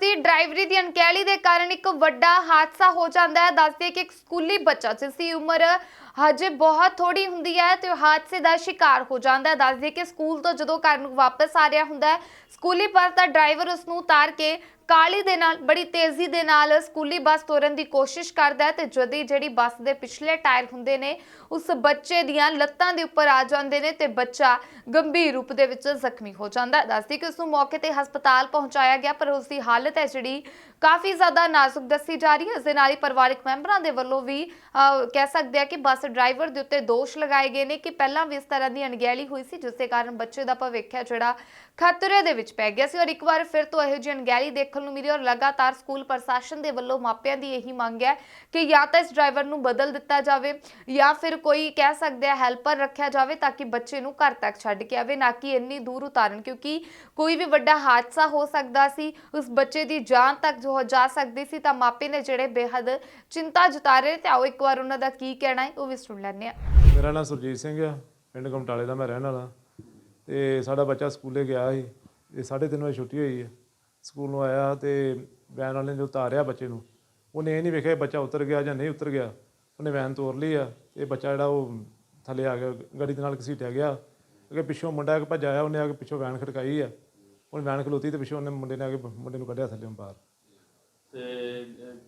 ਦੀ ਡਰਾਈਵਰੀ ਦੀ ਅਣਕਹਿਲੀ ਦੇ ਕਾਰਨ ਇੱਕ ਵੱਡਾ ਹਾਦਸਾ ਹੋ ਜਾਂਦਾ ਹੈ। ਦੱਸਦੇ ਕਿ ਇੱਕ ਸਕੂਲੀ ਬੱਚਾ ਜਿਸ ਦੀ ਉਮਰ ਹਜੇ ਬਹੁਤ ਥੋੜੀ ਹੁੰਦੀ ਹੈ ਤੇ ਉਹ ਹਾਦਸੇ ਦਾ ਸ਼ਿਕਾਰ ਹੋ ਜਾਂਦਾ ਹੈ। ਦੱਸਦੇ ਕਿ ਸਕੂਲ ਤੋਂ ਜਦੋਂ ਘਰ ਨੂੰ ਵਾਪਸ ਆ ਰਿਹਾ ਹੁੰਦਾ ਹੈ, ਸਕੂਲੀ ਬੱਸ ਦਾ ਡਰਾਈਵਰ ਉਸ ਨੂੰ ਉਤਾਰ ਕੇ ਕਾਲੀ ਦੇ ਨਾਲ ਬੜੀ ਤੇਜ਼ੀ ਦੇ ਨਾਲ ਸਕੂਲੀ ਬੱਸ ਤੋਰਨ ਦੀ ਕੋਸ਼ਿਸ਼ ਕਰਦਾ ਹੈ ਤੇ ਜਦ ਹੀ ਜਿਹੜੀ ਬੱਸ ਦੇ ਪਿਛਲੇ ਟਾਇਰ ਹੁੰਦੇ ਨੇ ਉਸ ਬੱਚੇ ਦੀਆਂ ਲੱਤਾਂ ਦੇ ਉੱਪਰ ਆ ਜਾਂਦੇ ਨੇ ਤੇ ਬੱਚਾ ਗੰਭੀਰ ਰੂਪ ਦੇ ਵਿੱਚ ਜ਼ਖਮੀ ਹੋ ਜਾਂਦਾ ਦੱਸਦੀ ਕਿ ਉਸ ਨੂੰ ਮੌਕੇ ਤੇ ਹਸਪਤਾਲ ਪਹੁੰਚਾਇਆ ਗਿਆ ਪਰ ਉਸ ਦੀ ਹਾਲਤ ਹੈ ਜਿਹੜੀ ਕਾਫੀ ਜ਼ਿਆਦਾ ਨਾਜ਼ੁਕ ਦੱਸੀ ਜਾ ਰਹੀ ਹੈ। ਇਸ ਦੇ ਨਾਲ ਹੀ ਪਰਿਵਾਰਕ ਮੈਂਬਰਾਂ ਦੇ ਵੱਲੋਂ ਵੀ ਅਹ, ਕਹਿ ਸਕਦੇ ਆ ਕਿ ਬੱਸ ਡਰਾਈਵਰ ਦੇ ਉੱਤੇ ਦੋਸ਼ ਲਗਾਏ ਗਏ ਨੇ ਕਿ ਪਹਿਲਾਂ ਵੀ ਇਸ ਤਰ੍ਹਾਂ ਦੀ ਅਣਗਹਿਲੀ ਹੋਈ ਸੀ ਜਿਸ ਦੇ ਕਾਰਨ ਬੱਚੇ ਦਾ ਭਵਿੱਖ ਹੈ ਜਿਹੜਾ ਖਤਰੇ ਦੇ ਵਿੱਚ ਪੈ ਗਿਆ ਸੀ। ਔਰ ਇੱਕ ਵਾਰ ਫਿਰ ਤੋਂ ਇਹੋ ਜਿਹੀ ਅਣਗਹਿਲੀ ਦੇਖ ਦੇਖਣ ਨੂੰ ਮਿਲੀ ਔਰ ਲਗਾਤਾਰ ਸਕੂਲ ਪ੍ਰਸ਼ਾਸਨ ਦੇ ਵੱਲੋਂ ਮਾਪਿਆਂ ਦੀ ਇਹੀ ਮੰਗ ਹੈ ਕਿ ਜਾਂ ਤਾਂ ਇਸ ਡਰਾਈਵਰ ਨੂੰ ਬਦਲ ਦਿੱਤਾ ਜਾਵੇ ਜਾਂ ਫਿਰ ਕੋਈ ਕਹਿ ਸਕਦੇ ਆ ਹੈਲਪਰ ਰੱਖਿਆ ਜਾਵੇ ਤਾਂ ਕਿ ਬੱਚੇ ਨੂੰ ਘਰ ਤੱਕ ਛੱਡ ਕੇ ਆਵੇ, ਨਾ ਕਿ ਇੰਨੀ ਦੂਰ ਉਤਾਰਨ, ਕਿਉਂਕਿ ਕੋਈ ਵੀ ਵੱਡਾ ਹਾਦਸਾ ਹੋ ਸਕਦਾ ਸੀ, ਉਸ ਬੱਚੇ ਦੀ ਜਾਨ ਤੱਕ ਜੋ ਜਾ ਸਕਦੀ ਸੀ ਤਾਂ ਮਾਪੇ ਨੇ ਜਿਹੜੇ ਬੇਹੱਦ ਚਿੰਤਾ ਜਤਾ ਤੇ ਆਓ ਇੱਕ ਵਾਰ ਉਹਨਾਂ ਦਾ ਕੀ ਕਹਿਣਾ ਹੈ, ਉਹ ਵੀ ਸੁਣ ਲੈਂਦੇ ਹਾਂ। ਮੇਰਾ ਨਾਮ ਸੁਰਜੀਤ ਸਿੰਘ ਆ ਪਿੰਡ ਕਮਟਾਲੇ ਦਾ ਮੈਂ ਰਹਿਣ ਵਾਲਾ। ਤੇ ਸਾਡਾ ਬੱਚਾ ਸਕੂਲੇ ਗਿਆ ਸੀ, ਤੇ 3:30 ਵਜੇ ਛੁੱਟੀ ਹੋਈ ਹੈ। ਸਕੂਲ ਨੂੰ ਆਇਆ ਤੇ ਵੈਨ ਵਾਲੇ ਨੇ ਉਤਾਰਿਆ ਬੱਚੇ ਨੂੰ ਉਹਨੇ ਇਹ ਨਹੀਂ ਵੇਖਿਆ ਬੱਚਾ ਉਤਰ ਗਿਆ ਜਾਂ ਨਹੀਂ ਉਤਰ ਗਿਆ। ਉਹਨੇ ਵੈਨ ਤੋਰ ਲਈ ਆ ਤੇ ਬੱਚਾ ਜਿਹੜਾ ਉਹ ਥੱਲੇ ਆ ਗਿਆ ਗੱਡੀ ਦੇ ਨਾਲ ਘਸੀਟਿਆ ਗਿਆ ਅੱਗੇ ਪਿੱਛੋਂ ਮੁੰਡਾ ਇੱਕ ਭੱਜ ਆਇਆ ਉਹਨੇ ਆ ਕੇ ਪਿੱਛੋਂ ਵੈਨ ਖੜਕਾਈ ਆ। ਉਹਨੇ ਵੈਨ ਖਲੋਤੀ ਤੇ ਪਿੱਛੋਂ ਉਹਨੇ ਮੁੰਡੇ ਨੇ ਆ ਕੇ ਮੁੰਡੇ ਨੂੰ ਕੱਢਿਆ ਥੱਲੇ ਬਾਹਰ। ਤੇ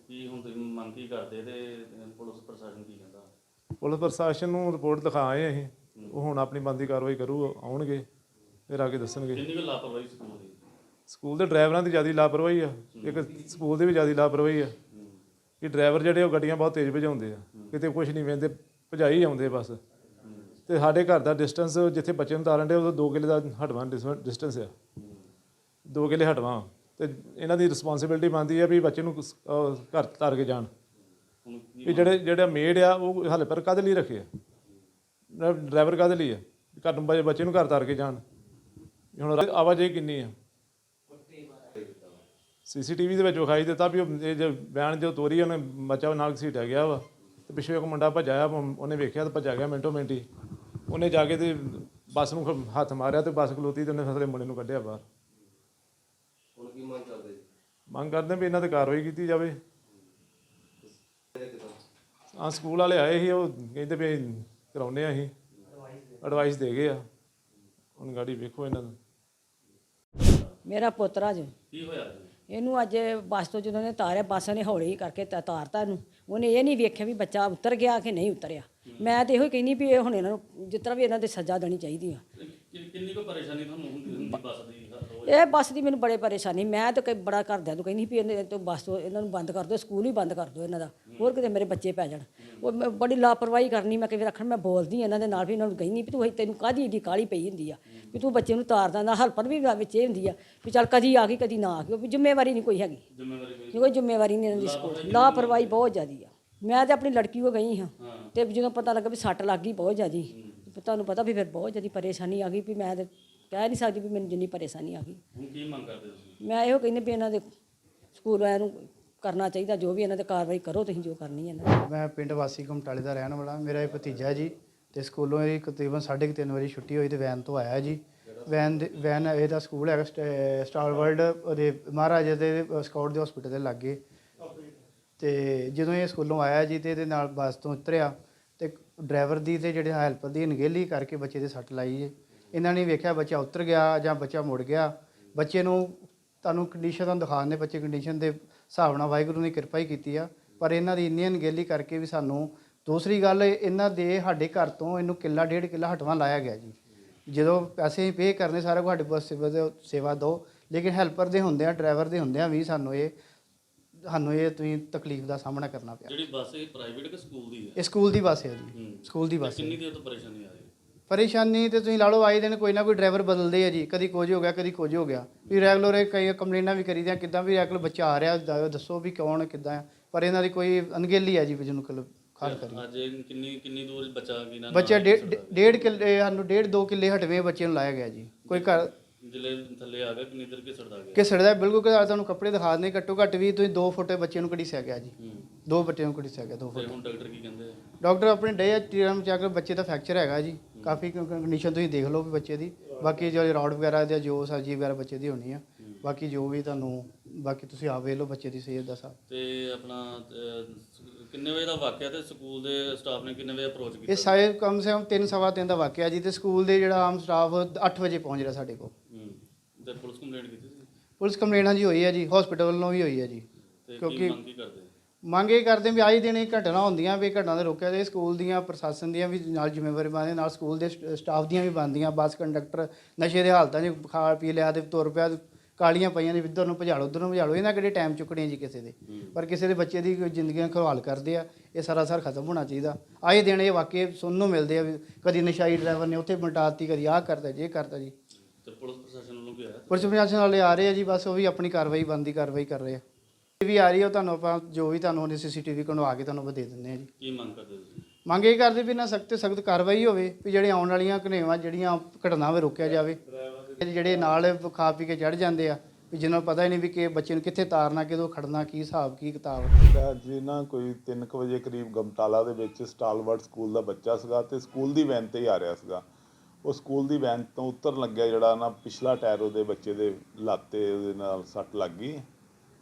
ਕੀ ਹੁਣ ਤੁਸੀਂ ਮੰਗ ਕੀ ਕਰਦੇ ਤੇ ਪੁਲਿਸ ਪ੍ਰਸ਼ਾਸਨ ਕੀ ਕਹਿੰਦਾ? ਪੁਲਿਸ ਪ੍ਰਸ਼ਾਸਨ ਨੂੰ ਰਿਪੋਰਟ ਲਿਖਾਏ ਅਸੀਂ। ਉਹ ਹੁਣ ਆਪਣੀ ਬੰਦੀ ਕਾਰਵਾਈ ਕਰੂ ਆਉਣਗੇ ਫਿਰ ਆ ਕੇ ਦੱਸਣਗੇ। ਕਿੰਨੀ ਕੁ ਲਾਪਰਵਾਹੀ ਸਕੂਲ ਦੀ? ਸਕੂਲ ਦੇ ਡਰਾਈਵਰਾਂ ਦੀ ਜ਼ਿਆਦਾ ਲਾਪਰਵਾਹੀ ਆ, ਇੱਕ ਸਕੂਲ ਦੀ ਵੀ ਜ਼ਿਆਦਾ ਲਾਪਰਵਾਹੀ ਆ ਕਿ ਡਰਾਈਵਰ ਜਿਹੜੇ ਉਹ ਗੱਡੀਆਂ ਬਹੁਤ ਤੇਜ਼ ਭਜਾਉਂਦੇ ਆ, ਕਿਤੇ ਕੁਝ ਨਹੀਂ ਵੇਂਦੇ, ਭਜਾਈ ਆਉਂਦੇ ਬਸ। ਤੇ ਸਾਡੇ ਘਰ ਦਾ ਡਿਸਟੈਂਸ ਜਿੱਥੇ ਬੱਚੇ ਨੂੰ ਤਾਰਨ ਦੇ ਉਹ 2 ਕਿਲੇ ਦਾ ਹਟਵਾਂ ਡਿਸਟੈਂਸ ਆ। 2 ਕਿਲੇ ਹਟਵਾਂ। ਤੇ ਇਹਨਾਂ ਦੀ ਰਿਸਪੌਂਸਿਬਿਲਟੀ ਬਣਦੀ ਆ ਵੀ ਬੱਚੇ ਨੂੰ ਸ- ਅਹ ਘਰ ਤਾਰ ਕੇ ਜਾਣ। ਵੀ ਜਿਹੜੇ ਜਿਹੜਾ ਮੇਡ ਆ, ਉਹ ਹਾਲੇ ਪਰ ਕਾਹਦੇ ਲਈ ਰੱਖੇ ਆ? ਡਰਾਈਵਰ ਕਾਹਦੇ ਲਈ ਆ? ਵੀ ਘਰ ਨੂੰ ਬੱਚੇ ਨੂੰ ਘਰ ਤਾਰ ਕੇ ਜਾਣ। ਵੀ ਹੁਣ ਆਵਾਜਾਈ ਕਿੰਨੀ ਆ? ਸੀਸੀਟੀਵੀ ਦੇ ਵਿੱਚ ਵਿਖਾਈ ਦਿੱਤਾ ਵੀ ਉਹ ਇਹ ਜੋ ਬਿਆਨ ਜੋ ਤੋਰੀ ਉਹਨੇ ਬੱਚਾ ਨਾਲ ਘਸੀਟਿਆ ਗਿਆ ਵਾ। ਤੇ ਪਿੱਛੇ ਇੱਕ ਮੁੰਡਾ ਭੱਜਿਆ ਉਹਨੇ ਵੇਖਿਆ ਤੇ ਭੱਜਾ ਗਿਆ ਮਿੰਟੋ ਮਿੰਟੀ ਉਹਨੇ ਜਾ ਕੇ ਤੇ ਬੱਸ ਨੂੰ ਹੱਥ ਮਾਰਿਆ ਤੇ ਬੱਸ ਖਲੋਤੀ ਤੇ ਉਹਨੇ ਫਸਲੇ ਮੁੰਡੇ ਨੂੰ ਕੱਢਿਆ ਬਾਹਰ। ਹੁਣ ਕੀ ਮੰਗ ਕਰਦੇ? ਮੰਗ ਕਰਦੇ ਵੀ ਇਹਨਾਂ ਤੇ ਕਾਰਵਾਈ ਕੀਤੀ ਜਾਵੇ। ਆ ਸਕੂਲ ਵਾਲੇ ਆਏ ਸੀ ਉਹ ਕਹਿੰਦੇ ਵੀ ਕਰਾਉਨੇ ਆ ਅਸੀਂ। ਐਡਵਾਈਸ ਦੇ ਗਏ ਆ। ਹੁਣ ਗਾੜੀ ਵੇਖੋ ਇਹਨਾਂ ਦਾ ਮੇਰਾ ਪੁੱਤਰ ਅੱਜ ਕੀ ਹੋਇਆ? ਜੀ ਇਹਨੂੰ ਅੱਜ ਬੱਸ ਤੋਂ ਜਦੋਂ ਨੇ ਤਾਰਿਆ, ਬੱਸ ਨੇ ਹੌਲੀ ਕਰਕੇ ਤਾ- ਤਾਰਤਾ ਇਹਨੂੰ। ਉਹਨੇ ਇਹ ਨਹੀਂ ਵੇਖਿਆ ਵੀ ਬੱਚਾ ਉਤਰ ਗਿਆ ਕਿ ਨਹੀਂ ਉਤਰਿਆ। ਮੈਂ ਤੇ ਇਹੋ ਹੀ ਕਹਿੰਦੀ ਵੀ ਇਹ ਹੁਣ ਇਹਨਾਂ ਨੂੰ ਜਿਸ ਤਰ੍ਹਾਂ ਵੀ ਇਹਨਾਂ ਤੇ ਸਜ਼ਾ ਦੇਣੀ ਚਾਹੀਦੀ ਆ। ਕਿੰਨੀ ਕੋ ਪਰੇਸ਼ਾਨੀ ਤੁਹਾਨੂੰ ਹੁੰਦੀ ਹੁੰਦੀ ਬੱਸ ਦੀ? ਇਹ ਬੱਸ ਦੀ ਮੈਨੂੰ ਬੜੇ ਪਰੇਸ਼ਾਨੀ ਮੈਂ ਤਾਂ ਕਈ ਬੜਾ ਘਰਦਿਆਂ ਨੂੰ ਕਹਿੰਦੀ ਵੀ ਇਹਨੇ ਤੋਂ ਬੱਸ ਤੋਂ ਇਹਨਾਂ ਨੂੰ ਬੰਦ ਕਰ ਦਿਓ ਸਕੂਲ ਹੀ ਬੰਦ ਕਰ ਦਿਓ ਇਹਨਾਂ ਦਾ ਹੋਰ ਕਿਤੇ ਮੇਰੇ ਬੱਚੇ ਪੈ ਜਾਣ। ਉਹ ਮੈਂ ਬੜੀ ਲਾਪਰਵਾਹੀ ਕਰਨੀ ਮੈਂ ਕਈ ਵਾਰ ਆਖਣ ਮੈਂ ਬੋਲਦੀ ਇਹਨਾਂ ਦੇ ਨਾਲ ਵੀ ਇਹਨਾਂ ਨੂੰ ਕਹਿੰਦੀ ਵੀ ਤੂੰ ਤੈਨੂੰ ਕਾਹਦੀ ਏਡੀ ਕਾਲੀ ਪਈ ਹੁੰਦੀ ਆ ਵੀ ਤੂੰ ਬੱਚੇ ਨੂੰ ਤਾਰ ਦਿੰਦਾ ਹਲਪਰ ਵੀ ਵਿੱਚ ਇਹ ਹੁੰਦੀ ਆ ਵੀ ਚੱਲ ਕਦੀ ਆ ਗਈ ਕਦੀ ਨਾ ਆ ਗਈ ਵੀ ਜ਼ਿੰਮੇਵਾਰੀ ਨਹੀਂ ਕੋਈ ਹੈਗੀ। ਜ਼ਿੰਮੇਵਾਰੀ ਕੋਈ ਕੋਈ ਜ਼ਿੰਮੇਵਾਰੀ ਨਹੀਂ ਇਹਨਾਂ ਦੀ ਸਕੂਲ ਲਾਪਰਵਾਹੀ ਬਹੁਤ ਜ਼ਿਆਦੀ ਆ। ਮੈਂ ਤੇ ਆਪਣੀ ਲੜਕੀ ਕੋ ਗਈ ਹਾਂ ਤੇ ਜਦੋਂ ਪਤਾ ਲੱਗਾ ਵੀ ਸੱਟ ਲੱਗ ਗਈ ਬਹੁਤ ਜ਼ਿਆਦੀ ਤੁਹਾਨੂੰ ਪਤਾ ਵੀ ਫਿਰ ਬਹੁਤ ਜ਼ਿਆਦੀ ਪਰੇਸ਼ਾਨੀ ਆ ਗਈ ਵੀ ਮੈਂ ਤੇ ਕਹਿ ਨਹੀਂ ਸਕਦੀ ਵੀ ਮੈਨੂੰ ਜਿੰਨੀ ਪਰੇਸ਼ਾਨੀ ਆ ਗਈ। ਹੁਣ ਕੀ ਮੰਗ ਕਰਦੇ ਤੁਸੀਂ? ਮੈਂ ਇਹੋ ਕਹਿੰਦੀ ਵੀ ਇਹਨਾਂ ਦੇ ਸਕੂਲ ਵਾਲਿਆਂ ਨੂੰ ਕਰਨਾ ਚਾਹੀਦਾ ਜੋ ਵੀ ਇਹਨਾਂ ਤੇ ਕਾਰਵਾਈ ਕਰੋ ਤੁਸੀਂ ਜੋ ਕਰਨੀ ਹੈ ਨਾ। ਮੈਂ ਪਿੰਡ ਵਾਸੀ ਕਮਟਾਲੇ ਦਾ ਰਹਿਣ ਵਾਲਾ ਮੇਰਾ ਇਹ ਭਤੀਜਾ ਹੈ ਜੀ ਤੇ ਸਕੂਲੋਂ ਇਹ ਤਕਰੀਬਨ 3:30 ਵਜੇ ਛੁੱਟੀ ਹੋਈ ਤੇ ਵੈਨ ਤੋਂ ਆਇਆ ਜੀ। ਵੈਨ ਦੇ- ਵੈਨ ਇਹਦਾ ਸਕੂਲ ਹੈਗਾ ਸਟ- ਸਟਾਰ ਵਰਲਡ ਉਹਦੇ ਮਹਾਰਾਜਾ ਦੇ ਸਕਾਊਟ ਦੇ ਹਸਪੀਟਲ ਦੇ ਲਾਗੇ। ਤੇ ਜਦੋਂ ਇਹ ਸਕੂਲੋਂ ਆਇਆ ਜੀ ਤੇ ਇਹਦੇ ਨਾਲ ਬੱਸ ਤੋਂ ਉਤਰਿਆ ਤੇ ਡਰਾਈਵਰ ਦੀ ਤੇ ਜਿਹੜੇ ਹੈਲਪਰ ਦੀ ਅਣਗਹਿਲੀ ਕਰਕੇ ਬੱਚੇ ਦੇ ਸੱਟ ਲਾਈ ਜੀ। ਇਹਨਾਂ ਨੇ ਵੇਖਿਆ ਬੱਚਾ ਉਤਰ ਗਿਆ ਜਾਂ ਬੱਚਾ ਮੁੜ ਗਿਆ। ਬੱਚੇ ਨੂੰ ਤੁਹਾਨੂੰ ਕੰਡੀਸ਼ਨ ਤੁਹਾਨੂੰ ਦਿਖਾਉਂਦੇ ਬੱਚੇ ਕੰਡੀਸ਼ਨ ਦੇ ਹਿਸਾਬ ਨਾਲ ਵਾਹਿਗੁਰੂ ਨੇ ਕਿਰਪਾ ਹੀ ਕੀਤੀ ਆ। ਪਰ ਇਹਨਾਂ ਦੀ ਇੰਨੀ ਅਣਗਹਿਲੀ ਕਰਕੇ ਵੀ ਸਾਨੂੰ ਦੂਸਰੀ ਗੱਲ ਇਹਨਾਂ ਦੇ ਸਾਡੇ ਘਰ ਤੋਂ ਇਹਨੂੰ ਕਿੱਲਾ ਡੇਢ ਕਿੱਲਾ ਹਟਵਾ ਲਾਇਆ ਗਿਆ ਜੀ। ਜਦੋਂ ਪੈਸੇ ਪੇ ਕਰਨੇ ਸਾਰਾ ਕੁਝ ਸਾਡੇ ਪਾਸ ਸੇਵਾ ਦਿਓ- ਸੇਵਾ ਦਿਓ ਲੇਕਿਨ ਹੈਲਪਰ ਦੇ ਹੁੰਦਿਆਂ ਡਰਾਈਵਰ ਦੇ ਹੁੰਦਿਆਂ ਵੀ ਸਾਨੂੰ ਇਹ ਸਾਨੂੰ ਇਹ ਤੁਸੀਂ ਤਕਲੀਫ ਦਾ ਸਾਹਮਣਾ ਕਰਨਾ ਪਿਆ। ਜਿਹੜੀ ਬੱਸ ਇਹ ਪ੍ਰਾਈਵੇਟ ਕਿ ਸਕੂਲ ਦੀ ਹੈ? ਇਹ ਸਕੂਲ ਦੀ ਬੱਸ ਹੈ ਜੀ। ਸਕੂਲ ਦੀ ਬੱਸ ਕਿੰਨੀ ਦੇਰ ਤੋਂ ਪਰੇਸ਼ਾਨੀ ਆ ਰਹੀ ਪਰੇਸ਼ਾਨੀ ਤੇ ਤੁਸੀਂ ਲਾ ਲਓ ਆਏ ਦਿਨ ਕੋਈ ਨਾ ਕੋਈ ਡਰਾਈਵਰ ਬਦਲਦੇ ਆ ਜੀ। ਕਦੀ ਕੁਝ ਹੋ ਗਿਆ ਕਦੀ ਕੁਝ ਹੋ ਗਿਆ। ਵੀ ਰੈਗੂਲਰ ਇਹ ਕਈ ਕੰਪਲੇਨਾਂ ਵੀ ਕਰੀਦੀਆਂ ਕਿੱਦਾਂ ਵੀ ਰੈਗੂਲਰ ਬੱਚਾ ਆ ਰਿਹਾ ਦੱਸੋ ਵੀ ਕੌਣ ਕਿੱਦਾਂ। ਪਰ ਇਹਨਾਂ ਦੀ ਕੋਈ ਅਣਗਹਿਲੀ ਹੈ ਜੀ ਵੀ ਜਿਹਨੂੰ ਕੱਲ ਖਾਸ ਕਰੀ ਅੱਜ ਇਹ ਕਿੰਨੀ ਕਿੰਨੀ ਦੂਰ ਬੱਚਾ ਕੀ ਨਾ ਬੱਚਾ ਡੇਢ ਕਿੱਲੇ ਸਾਨੂੰ ਡੇਢ ਦੋ ਕਿੱਲੇ ਹਟਵੇਂ ਬੱਚੇ ਨੂੰ ਲਾਇਆ ਗਿਆ ਜੀ। ਕੋਈ ਘਰ ਜਿਲੇ ਥੱਲੇ ਆ ਗਿਆ ਕਿੰਨੀ ਦੇਰ ਘਿਸੜਦਾ ਗਿਆ? ਕਿਸੜਦਾ ਬਿਲਕੁਲ ਕਿ ਤੁਹਾਨੂੰ ਕੱਪੜੇ ਦਿਖਾ ਦਿੰਦੇ ਘੱਟੋ ਘੱਟ ਵੀ ਤੁਸੀਂ 2 ਫੁੱਟ ਬੱਚੇ ਨੂੰ ਘੜੀਸਿਆ ਗਿਆ ਜੀ। ਦੋ ਬੱਚਿਆਂ ਨੂੰ ਘੜੀਸਿਆ ਗਿਆ 2 ਤੇ ਫੁੱਟ। ਹੁਣ ਡਾਕਟਰ ਕੀ ਕਹਿੰਦੇ ਆ? ਡਾਕਟਰ ਆਪਣੇ ਡੇ ਟੀਰਮ ਚੈੱਕ ਬੱਚੇ ਦਾ ਫ੍ਰੈਕਚਰ ਹੈਗਾ ਜੀ। ਕਾਫੀ ਕੰਡੀਸ਼ਨ ਤੁਸੀਂ ਦੇਖ ਲਓ ਵੀ ਬੱਚੇ ਦੀ। ਬਾਕੀ ਜੋ ਰੌਡ ਵਗੈਰਾ ਜਾਂ ਜੋ ਸਰਜੀ ਵਗੈਰਾ ਬੱਚੇ ਦੀ ਹੋਣੀ ਆ। ਬਾਕੀ ਜੋ ਵੀ ਤੁਹਾਨੂੰ ਬਾਕੀ ਤੁਸੀਂ ਆਪ ਵੇਖ ਲਓ ਬੱਚੇ ਦੀ ਸਿਹਤ ਦਾ ਸਾਥ ਤੇ ਆਪਣਾ ਅਹ, ਕਿੰਨੇ ਵਜੇ ਦਾ ਵਾਕਿਆ ਤੇ ਸਕੂਲ ਦੇ ਸਟਾਫ ਨੇ ਕਿੰਨੇ ਵਜੇ ਅਪਰੋਚ ਇਹ ਕੀਤਾ ਸਾਰੇ ਕਮ ਸੇ ਕਮ 3 ਸਵਾ ਤਿੰਨ ਦਾ ਵਾਕਿਆ ਜੀ ਤੇ ਸਕੂਲ ਦੇ ਜਿਹੜਾ ਆਮ ਸਟਾਫ 8 ਵਜੇ ਪਹੁੰਚ ਰਿਹਾ ਸਾਡੇ ਕੋਲ। ਹੂੰ ਤੇ ਪੁਲਿਸ ਕੰਪਲੇਂਟ ਕੀਤੀ ਸੀ? ਪੁਲਿਸ ਕੰਪਲੇਂਟ ਹਾਂਜੀ ਹੋਈ ਹੈ ਜੀ ਹਸਪੀਟਲ ਵੱਲੋਂ ਵੀ ਹੋਈ ਹੈ ਜੀ। ਤੇ ਕੀ ਕਿਉਂਕਿ- ਮੰਗ ਕੀ ਕਰਦੇ? ਮੰਗ ਇਹ ਕਰਦੇ ਵੀ ਆਈ ਦਿਨ ਇਹ ਘਟਨਾ ਹੁੰਦੀਆਂ ਵੀ ਘਟਨਾ ਦੇ ਰੋਕਿਆ ਜਾਏ ਸਕੂਲ ਦੀਆਂ ਪ੍ਰਸ਼ਾਸਨ ਦੀਆਂ ਵੀ ਨਾਲ ਜ਼ਿੰਮੇਵਾਰੀ ਬਣਦੀ ਨਾਲ ਸਕੂਲ ਦੇ ਸਟ- ਸਟਾਫ ਦੀਆਂ ਵੀ ਬਣਦੀਆਂ ਬੱਸ ਕੰਡਕਟਰ ਨਸ਼ੇ ਦੇ ਹਾਲਤਾਂ 'ਚ ਖਾ ਪੀ ਲਿਆ ਤੇ ਤੁਰ ਪਿਆ ਕਾਲੀਆਂ ਪਈਆਂ ਨੇ ਇੱਧਰ ਨੂੰ ਭਜਾਲੋ ਉੱਧਰ ਨੂੰ ਭਜਾਲੋ ਇਹਨਾਂ ਕਿਹੜੇ ਟਾਈਮ ਚੁੱਕਣੇ ਜੀ ਕਿਸੇ ਦੇ? ਪਰ ਕਿਸੇ ਦੇ ਬੱਚੇ ਦੀ ਜ਼ਿੰਦਗੀਆਂ ਖਰਵਾਲ ਕਰਦੇ ਆ ਇਹ ਸਾਰਾ ਸਾਰ ਖਤਮ ਹੋਣਾ ਚਾਹੀਦਾ। ਆਏ ਦਿਨ ਇਹ ਵਾਕਿਏ ਸੁਣਨ ਨੂੰ ਮਿਲਦੇ ਆ ਕਦੀ ਨਸ਼ਾਈ ਡਰਾਈਵਰ ਨੇ ਉੱਥੇ ਮਟਾਤੀ ਕਦੀ ਆਹ ਕਰਦਾ ਜੇ ਕਰਦਾ ਜੀ। ਤੇ ਪੁਲਿਸ ਪ੍ਰਸ਼ਾਸਨ ਵੱਲੋਂ ਕੀ ਹੋਇਆ? ਪੁਲਿਸ ਪ੍ਰਸ਼ਾਸਨ ਵਾਲੇ ਆ ਰਹੇ ਆ ਜੀ ਬਸ ਉਹ ਵੀ ਆਪਣੀ ਕਾਰਵਾਈ ਬੰਦੀ ਕਾਰਵਾਈ ਕਰ ਰਹੇ ਆ। ਵੀ ਆ ਰਹੀ ਉਹ ਤੁਹਾਨੂੰ ਆਪਾਂ ਜੋ ਵੀ ਤੁਹਾਨੂੰ ਉਹਨੇ ਸੀਸੀਟੀਵੀ ਕਢਵਾ ਕੇ ਤੁਹਾਨੂੰ ਆਪਾਂ ਦੇ ਦਿੰਦੇ ਆ ਜੀ। ਕੀ ਮੰਗ ਕਰਦੇ ਤੁਸੀਂ? ਮੰਗ ਇਹ ਕਰਦੇ ਵੀ ਨਾ ਸਖਤ ਤੇ ਸਖਤ ਕਾਰਵਾਈ ਹੋਵੇ ਵੀ ਜਿਹੜੇ ਆਉਣ ਵਾਲੀਆਂ ਘਨੇਵਾ ਜਿਹੜੀਆਂ ਘਟਨਾਵਾਂ ਰੋਕਿਆ ਜਾਵੇ ਜਿਹੜੇ ਨਾਲ ਖਾ ਪੀ ਕੇ ਚੜ ਜਾਂਦੇ ਆ ਵੀ ਜਿਹਨਾਂ ਨੂੰ ਪਤਾ ਹੀ ਨਹੀਂ ਵੀ ਕਿ ਬੱਚੇ ਨੂੰ ਕਿੱਥੇ ਤਾਰਨਾ ਕਿਦੋਂ ਖੜਨਾ ਕੀ ਹਿਸਾਬ ਕੀ ਕਿਤਾਬ। ਅੱਜ ਨਾ ਕੋਈ 3 ਵਜੇ ਕਰੀਬ ਗਮਟਾਲਾ ਦੇ ਵਿੱਚ ਸਟਾਲਵਰਡ ਸਕੂਲ ਦਾ ਬੱਚਾ ਸੀਗਾ ਤੇ ਸਕੂਲ ਦੀ ਵੈਨ ਤੇ ਹੀ ਆ ਰਿਹਾ ਸੀਗਾ। ਉਹ ਸਕੂਲ ਦੀ ਵੈਨ ਤੋਂ ਉਤਰਨ ਲੱਗਿਆ ਜਿਹੜਾ ਨਾ ਪਿਛਲਾ ਟਾਇਰ ਉਹਦੇ ਬੱਚੇ ਦੇ ਲੱਤ ਤੇ ਉਹਦੇ ਨਾਲ ਸੱਟ ਲੱਗ ਗਈ।